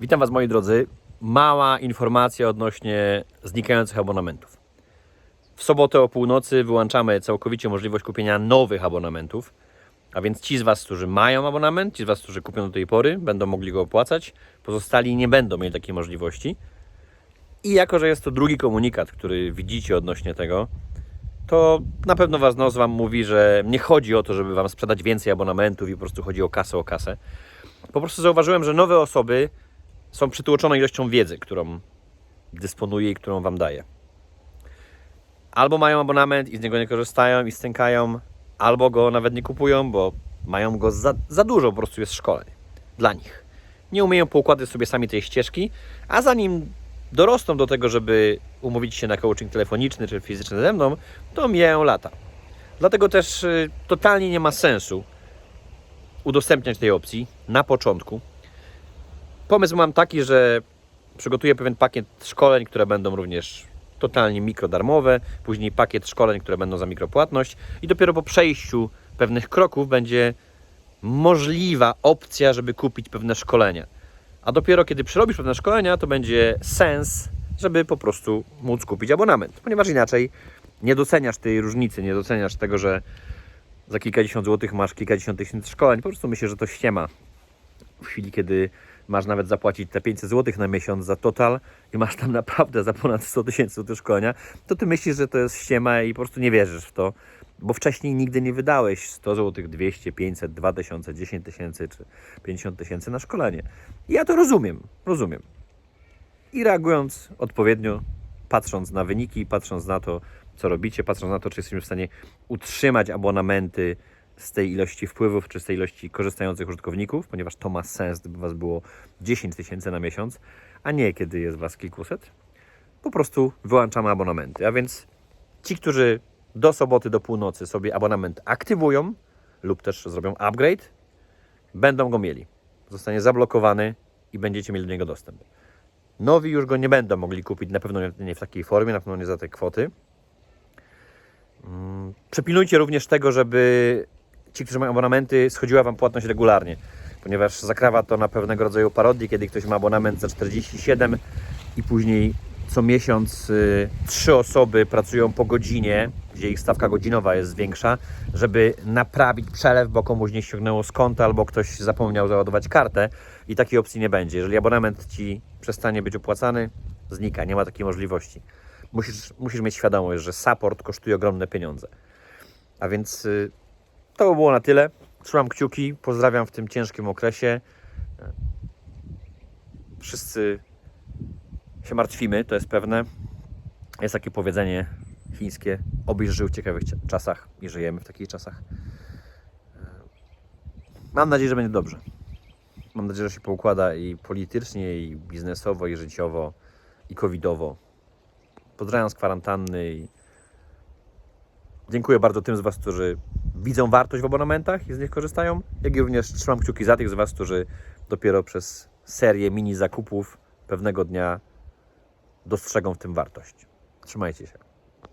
Witam Was moi drodzy. Mała informacja odnośnie znikających abonamentów. W sobotę o północy wyłączamy całkowicie możliwość kupienia nowych abonamentów. A więc ci z Was, którzy mają abonament, ci z Was, którzy kupią do tej pory, będą mogli go opłacać. Pozostali nie będą mieli takiej możliwości. I jako, że jest to drugi komunikat, który widzicie odnośnie tego, to na pewno Was nos Wam mówi, że nie chodzi o to, żeby Wam sprzedać więcej abonamentów i po prostu chodzi o kasę, o kasę. Po prostu zauważyłem, że nowe osoby są przytłoczone ilością wiedzy, którą dysponuję i którą Wam daję. Albo mają abonament i z niego nie korzystają i stękają, albo go nawet nie kupują, bo mają go za, za dużo, po prostu jest szkoleń dla nich. Nie umieją poukładać sobie sami tej ścieżki, a zanim dorosną do tego, żeby umówić się na coaching telefoniczny czy fizyczny ze mną, to mijają lata. Dlatego też y, totalnie nie ma sensu udostępniać tej opcji na początku. Pomysł mam taki, że przygotuję pewien pakiet szkoleń, które będą również totalnie mikrodarmowe, później pakiet szkoleń, które będą za mikropłatność i dopiero po przejściu pewnych kroków będzie możliwa opcja, żeby kupić pewne szkolenia. A dopiero kiedy przerobisz pewne szkolenia, to będzie sens, żeby po prostu móc kupić abonament, ponieważ inaczej nie doceniasz tej różnicy, nie doceniasz tego, że za kilkadziesiąt złotych masz kilkadziesiąt tysięcy szkoleń. Po prostu myślę, że to ściema. W chwili, kiedy masz nawet zapłacić te 500 złotych na miesiąc za total i masz tam naprawdę za ponad 100 tysięcy złotych szkolenia, to ty myślisz, że to jest ściema i po prostu nie wierzysz w to, bo wcześniej nigdy nie wydałeś 100 złotych, 200, 500, 2000, 10 tysięcy czy 50 tysięcy na szkolenie. I ja to rozumiem, rozumiem. I reagując odpowiednio, patrząc na wyniki, patrząc na to, co robicie, patrząc na to, czy jesteśmy w stanie utrzymać abonamenty z tej ilości wpływów, czy z tej ilości korzystających użytkowników, ponieważ to ma sens, gdyby Was było 10 tysięcy na miesiąc, a nie kiedy jest Was kilkuset, po prostu wyłączamy abonamenty. A więc ci, którzy do soboty, do północy sobie abonament aktywują lub też zrobią upgrade, będą go mieli. Zostanie zablokowany i będziecie mieli do niego dostęp. Nowi już go nie będą mogli kupić, na pewno nie w takiej formie, na pewno nie za te kwoty. Mm, Przepilnujcie również tego, żeby ci, którzy mają abonamenty, schodziła Wam płatność regularnie, ponieważ zakrawa to na pewnego rodzaju parodię, kiedy ktoś ma abonament za 47 i później co miesiąc y, trzy osoby pracują po godzinie, gdzie ich stawka godzinowa jest większa, żeby naprawić przelew, bo komuś nie ściągnęło z konta albo ktoś zapomniał załadować kartę i takiej opcji nie będzie. Jeżeli abonament Ci przestanie być opłacany, znika, nie ma takiej możliwości. Musisz, musisz mieć świadomość, że support kosztuje ogromne pieniądze. A więc y, to by było na tyle. Trzymam kciuki, pozdrawiam w tym ciężkim okresie. Wszyscy się martwimy, to jest pewne. Jest takie powiedzenie chińskie: obyś żył w ciekawych czasach i żyjemy w takich czasach. Mam nadzieję, że będzie dobrze. Mam nadzieję, że się poukłada i politycznie, i biznesowo, i życiowo, i covidowo. Pozdrawiam z kwarantanny i dziękuję bardzo tym z Was, którzy widzą wartość w abonamentach i z nich korzystają, jak i również trzymam kciuki za tych z Was, którzy dopiero przez serię mini zakupów pewnego dnia dostrzegą w tym wartość. Trzymajcie się.